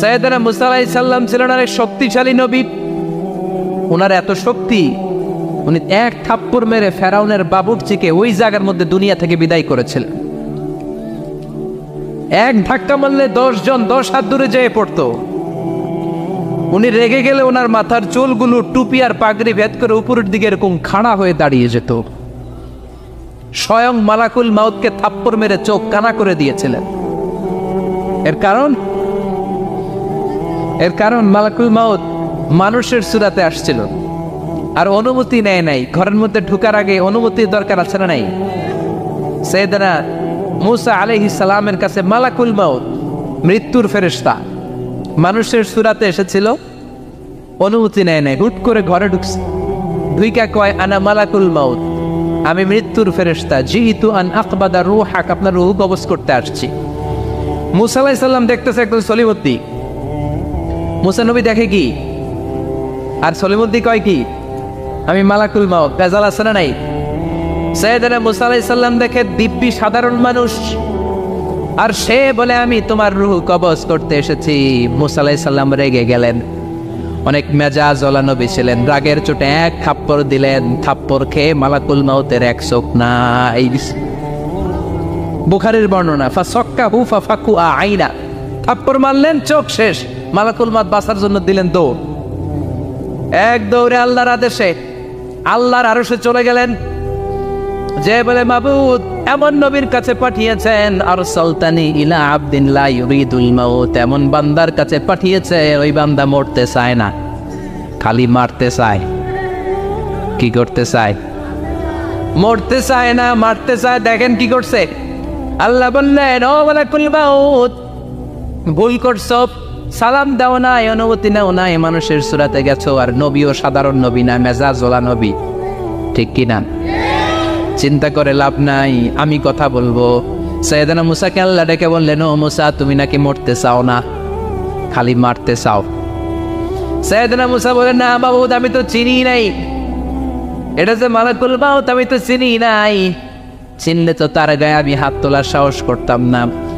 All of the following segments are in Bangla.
সৈয়দনা মুসা আলাইহিস সালাম ছিলেন অনেক শক্তিশালী নবী। ওনার এত শক্তি, উনি এক থাপ্পড় মেরে ফেরাউনের বাবুর্চিকে ওই জায়গার মধ্যে দুনিয়া থেকে বিদায় করেছিলেন। এক ধাক্কা মারলে দশ জন দশ হাত দূরে যেয়ে পড়তো। উনি রেগে গেলে ওনার মাথার চুলগুলো টুপি আর পাগড়ি ভেদ করে উপরের দিকে এরকম খাড়া হয়ে দাঁড়িয়ে যেত। স্বয়ং মালাকুল মাউতকে থাপ্পড় মেরে চোখ কানা করে দিয়েছিলেন। এর কারণ এর কারণ মালাকুল মাউত মানুষের সুরাতে আসছিল। আর অনুমতি নেয় নাই, ঘরের মধ্যে ঢুকার আগে অনুমতির দরকার আছে না নাই? সৈয়দনা মুসা আলাইহি সালামের কাছে মালাকুল মাউত, মৃত্যুর ফেরেশতা, মানুষের সুরাতে এসেছিল, অনুমতি নেয় নাই, হুট করে ঘরে ঢুকছে। দুইকা কয়, আনা মালাকুল মাউত, আমি মৃত্যুর ফেরেশতা, জিহিতু আন আকবাদা রুহাক, আপনার রুহ কবজ করতে আসছি। মুসা আলাইহিস সালাম দেখতেছে একদম সলিমদ্দি মুসা নবী দেখে কি? আর সলিমুদ্দি কয় কি? আমি মালাকুল মাও বেজাল আছে না নাই? সৈয়দনা মুসা আলাইহিস সালাম দেখে দিব্যি সাধারণ মানুষ। আর সে বলে, আমি তোমার রুহ কবজ করতে এসেছি। মুসা আলাইহিস সালাম রেগে গেলেন। অনেক মেজাজ ওলা নবী ছিলেন। রাগের চোটে এক থাপ্পড় দিলেন। থাপ্পড় খেয়ে মালাকুল মাউতের এক চোখ নাই। বুখারের বর্ণনা, ফা সক্কা হু ফা ফাকু আইনা। থাপ্পড় মারলেন, চোখ শেষ। মালাকুল মাত বাঁচার জন্য দিলেন দৌড়। এক দৌড়ে আল্লাহর আদেশে আল্লাহর আরশে চলে গেলেন। যে বলে, মাবুদ, এমন নবীর কাছে পাঠিয়েছেন আর সুলতানি ইলা আবদিন লা ইউরিদুল মাউত। এমন বান্দার কাছে পাঠিয়েছে, ওই বান্দা মরতে চায় না, খালি মারতে চায়। কি করতে চায়? মরতে চায় না, মারতে চায়। দেখেন কি করছে। আল্লাহ বললেন, ও মালাকুল মাউত, ভুল করছ। সালাম দাও না নাই, অনুমতি নাও নাই, মানুষের সুরাতে গেছো আর নবীও সাধারণ নবী না মেজাজওয়ালা নবী। ঠিক কি না চিন্তা করে লাভ নাই, আমি কথা বলব। সৈয়দানা মুসাকে আল্লাহ ডেকে বললেন, ও মুসা, তুমি নাকি মরতে চাও না? খালি মারতে চাও। সৈয়দানা মুসা বলেন না বাবুদ আমি তো চিনি নাই। এটা যে মালাকুল মাউত, আমি তো চিনি নাই। চিনলে তো তার গায়ে আমি হাত তোলার সাহস করতাম না।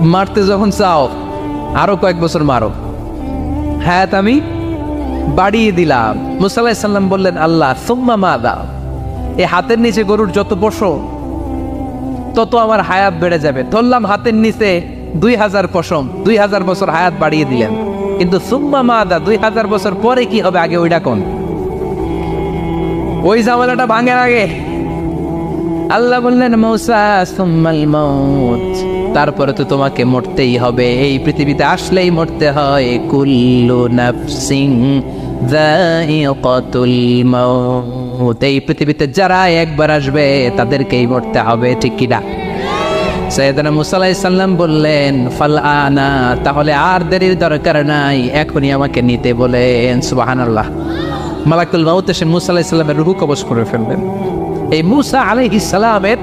মারতে যখন চাও, আরও কয়েক বছর মারো। হায়াত আমি বাড়িয়ে দিলাম। মুসাল্লাহ সাল্লাম বললেন, আল্লাহ, সুম্মা মা দাও এই হাতের নিচে গরুর যত পশম তত আমার হায়াত বেড়ে যাবে। ধরলাম হাতের নিচে দুই হাজার পশম, দুই হাজার বছর হায়াত বাড়িয়ে দিলেন। কিন্তু সুম্মা মাদা, দুই হাজার বছর পরে কি হবে, আগে ওইটা কোন? ওই জামালাটা ভাঙে আগে। আল্লাহ বললেন, মৌসা, সুম্মাল মৌত। তারপরে তো তোমাকে মরতেই হবে। এই পৃথিবীতে আসলেই মরতে হয়। কুল্লু নাফসিং এই পৃথিবীতে যারা একবার আসবে, তাদেরকেই মরতে হবে, ঠিক কিনা সৈয়দনা মুসা আলাইহিস সাল্লাম বললেন, ফাল আনা, তাহলে আর দেরির দরকার নাই। এখনই আমাকে নিতে বলেন। সুবহানাল্লাহ। মালাকুল মাউত এসে মুসা আলাইহিস সাল্লামের রুহু কবজ করে ফেললেন। এই মুসা আলাইহিস সালামের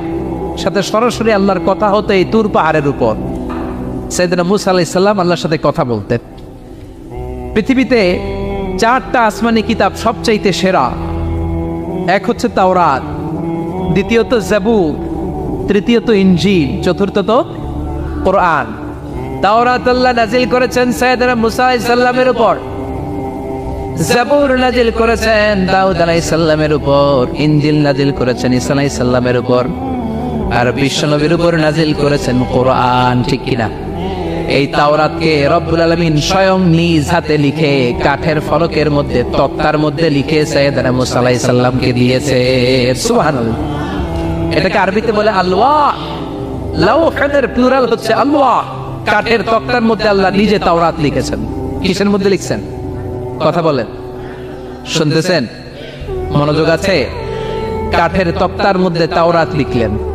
সাথে সরাসরি আল্লাহর কথা হতো এই তুর পাহাড়ের উপর। সৈয়দনা মুসা আলাইহিস সালাম আল্লাহর সাথে কথা বলতেন। পৃথিবীতে চারটা আসমানি কিতাব সবচাইতে সেরা। এক হচ্ছে তাওরাত, দ্বিতীয়ত জাবুর, তৃতীয়ত ইনজিল, চতুর্থত কোরআন। তাওরাত আল্লাহ নাজিল করেছেন সৈয়দনা মুসা আলাইহিস সালামের উপর। জাবুর নাজিল করেছেন দাউদ আলাইহিস সালামের উপর, ইনজিল নাজিল করেছেন ঈসা আলাইহিস সালামের উপর। আর বিশ্বনবীর উপর নাজিল করেছেন কোরআন, ঠিক কিনা? এই তাওরাতকে রব্বুল আলামিন স্বয়ং নিজ হাতে লিখে, কাঠের ফলকের মধ্যে, তক্তার মধ্যে লিখে সৈয়দনা মুসা আলাইহিস সালামকে দিয়েছে। সুবহানাল্লাহ। এটাকে আরবিতে বলে আল্লাহ। লাউহের প্লুরাল হচ্ছে কাঠের তক্তার মধ্যে আল্লাহ নিজে তাওরাত লিখেছেন। কিসের মধ্যে লিখছেন? কথা বলেন। শুনতেছেন? মনোযোগ আছে? কাঠের তক্তার মধ্যে তাওরাত লিখলেন।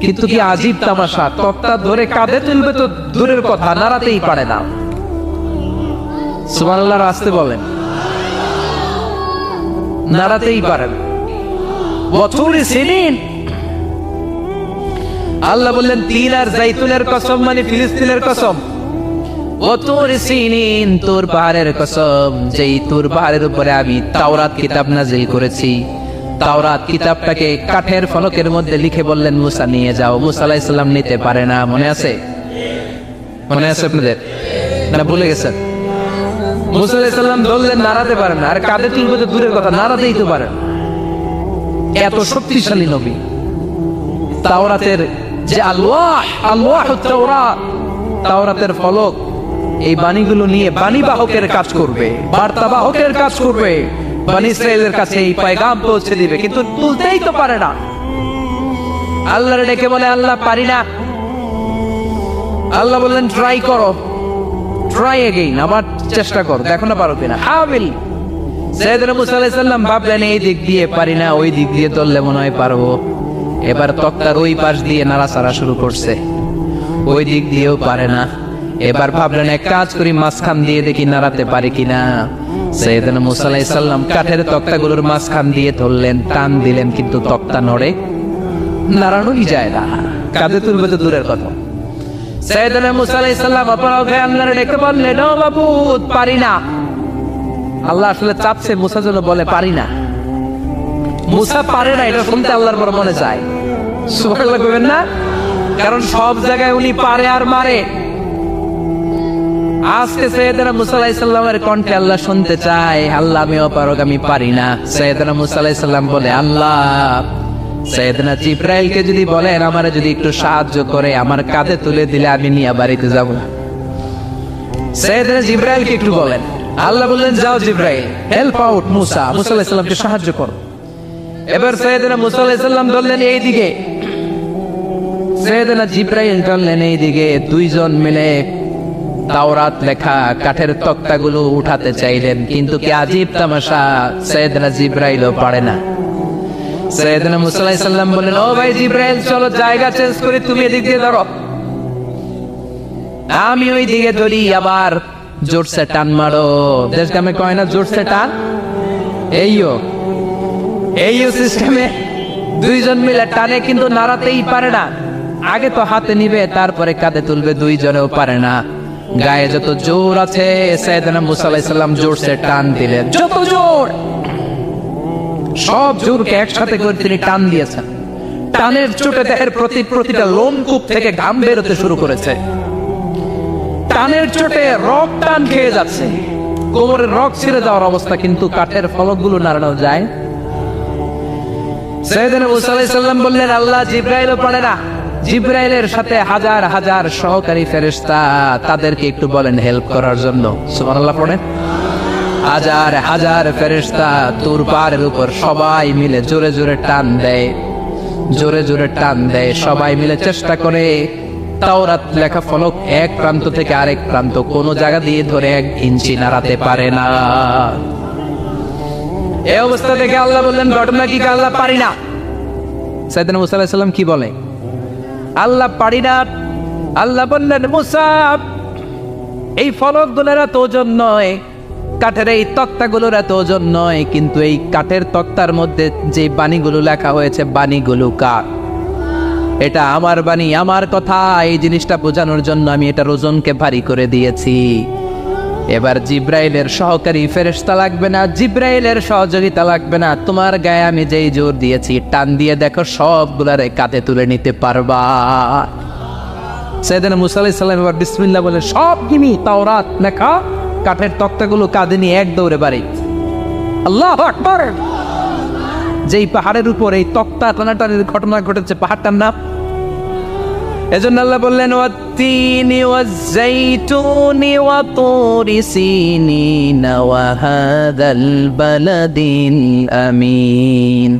কিন্তু কি আজীব তামাশা? তক্তা ধরে কাঁধে তুলবে তো দূরের কথা, নাড়াতেই পারে না। সুবহানাল্লাহ আসতে বলেন। নাড়াতেই পারেন বছরে সিনিন। আল্লাহ বললেন তিন আর জাইতুনের কসম মানে ফিলিস্তিনের কসম। তোর সিনিন, তোর পাহাড়ের কসম। যেই তোর পাহাড়ের উপরে আমি তাওরাত কিতাব নাজিল করেছি। তাওরাত কিতাবটাকে কাঠের ফলকের মধ্যে লিখে বললেন, মুসা, নিয়ে যাও। মুসা আলাইহিস সালাম নিতে পারে না, মনে আছে? মনে আছে আপনাদের? না, ভুলে গেছেন? মুসা আলাইহিস সালাম ধরলেন, নাড়াতে আর কাঁধে তুলবে তো দূরের কথা, নাড়াতেই তো এত শক্তিশালী নবী। তাওরাতের যে আল্লাহ আল্লাহ তাওরাত, তাওরাতের ফলক, এই বাণীগুলো নিয়ে বাণী বাহকের কাজ করবে বার্তা বাহকের কাজ করবে। কাছে এই পায়গাম পৌঁছে দিবে, কিন্তু তুলতেই তো পারে না। আল্লাহর ডেকে বলে, আল্লাহ, পারি না। আল্লাহ বললেন ট্রাই করো। ট্রাই এগেইন আবার চেষ্টা করো। দেখো না পারো কিনা। হাবিল। মুসা ভাবলেন, এই দিক দিয়ে পারি না, ওই দিক দিয়ে ধরলে মনে হয় পারব। এবার তক্তার ওই পাশ দিয়ে নাড়াচাড়া শুরু করছে। ওই দিক দিয়েও পারে না। এবার ভাবলেন, এক কাজ করি, মাঝখান দিয়ে দেখি নাড়াতে পারি কিনা। মুসা আলাইহিস সালাম কাঠের তক্তাগুলোর মাঝখান দিয়ে ধরলেন, টান দিলেন, কিন্তু তক্তা নড়ে যায় না। কাঁধে তুলবে তো দূরের কথা। মুসা অপরাধ হয়ে ডেকে বললেন, ও বাবু পারি না। আল্লাহ আসলে চাপছে, মুসা যেন বলে, পারি না। মুসা পারে না, এটা শুনতে আল্লাহর বড় মনে চায় সুবহানাল্লাহ কইবেন না? কারণ সব জায়গায় উনি পারে আর মারে। আজকে সৈয়দনা মুসা কণ্ঠে আল্লাহ শুনতে চায়, আল্লাহ আমি পারি না। সৈয়দনা বলে, আল্লাহ, সৈয়দনা যদি বলেন, আমারে যদি একটু সাহায্য করে, আমার কাঁধে তুলে দিলে আমি নিয়ে বাড়িতে যাব। সৈয়দনা একটু বলেন। আল্লাহ বললেন, যাও জিব্রাইল হেল্প আউট মুসা মুসা সাহায্য করো। এবার সৈয়দনা মুসা ধরলেন এইদিকে সৈয়দনা জিব্রাইল ধরলেন এইদিকে দুইজন মিলে তাওরাত লেখা কাঠের তক্তাগুলো উঠাতে চাইলেন, কিন্তু কি আজীব তামাশা সৈয়দনা পারে না। বললেন, ও ভাই জিব্রাইল, চলো জায়গা চেঞ্জ করে তুমি এদিক দিয়ে ধরো আমি ওই দিকে ধরি আবার জোরসে টান মারো। দেশ গ্রামে কয় না, জোরসে টান? এইও এইও সিস্টেমে দুইজন মিলে টানে, কিন্তু নাড়াতেই পারে না। আগে তো হাতে নিবে, তারপরে কাঁধে তুলবে, দুইজনেও পারে না। গায়ে যত জোর আছে, সাইয়েদনা মুসা আলাইহিস জোরসে টান দিলেন। যত জোর! সব জোরকে একসাথে করে তিনি টান দিয়েছেন। টানের চোটে দেহের প্রতি প্রতিটা লোমকূপ থেকে ঘাম বেরোতে শুরু করেছে। টানের চোটে রক টান খেয়ে যাচ্ছে। কোমরের রক ছিঁড়ে যাওয়ার অবস্থা, কিন্তু কাঠের ফলকগুলো নাড়ানো যায়। সৈয়দনা মুসা আলাইহিস বললেন, আল্লাহ জিব্রাইলও পারে না। জিব্রাইলের সাথে হাজার হাজার সহকারী ফেরেশতা তাদেরকে একটু বলেন হেল্প করার জন্য। পড়েন। হাজার হাজার ফেরেশতা তুর উপর সবাই মিলে জোরে জোরে টান দেয়। জোরে জোরে টান দেয়, সবাই মিলে চেষ্টা করে। তাওরাত লেখা ফলক এক প্রান্ত থেকে আরেক প্রান্ত, কোন জায়গা দিয়ে ধরে এক ইঞ্চি নাড়াতে পারে না। এই অবস্থা দেখে আল্লাহ বললেন, ঘটনা কি আল্লাহ পারি না? সাইদান মুসা আলাইহিস কি বলে? আল্লাহ না। আল্লাহ বললেন মুসাফ এই ফলকগুলোর এত ওজন নয়, কাঠের এই তক্তাগুলোর এত ওজন নয়, কিন্তু এই কাঠের তক্তার মধ্যে যে বাণীগুলো লেখা হয়েছে, বাণীগুলো কার? এটা আমার বাণী, আমার কথা, এই জিনিসটা বোঝানোর জন্য আমি এটার ওজনকে ভারী করে দিয়েছি। এবার জিব্রাইলের সহকারী ফেরেশতা লাগবে না, জিব্রাইলের সহযোগিতা লাগবে না। তোমার গায়ে আমি যেই জোর দিয়েছি, টান দিয়ে দেখো সবগুলারে কাঁধে তুলে নিতে পারবা। সেদিন মুসা আলাইহিস এবার বিসমিল্লাহ বলে, সব কিমি তাওরাত লেখা কাঠের তক্তাগুলো কাঁধে নিয়ে এক দৌড়ে বাড়ি। আল্লাহ আকবার! যেই পাহাড়ের উপর এই তক্তা, টানাটানির ঘটনা ঘটেছে, পাহাড়টার নাম এজন্য আল্লাহ বললেন ওয়াত্তিনি ওয়াজ্জাইতুনি ওয়া তুরি সিনিন ওয়া হাদাল বালাদিল আমিন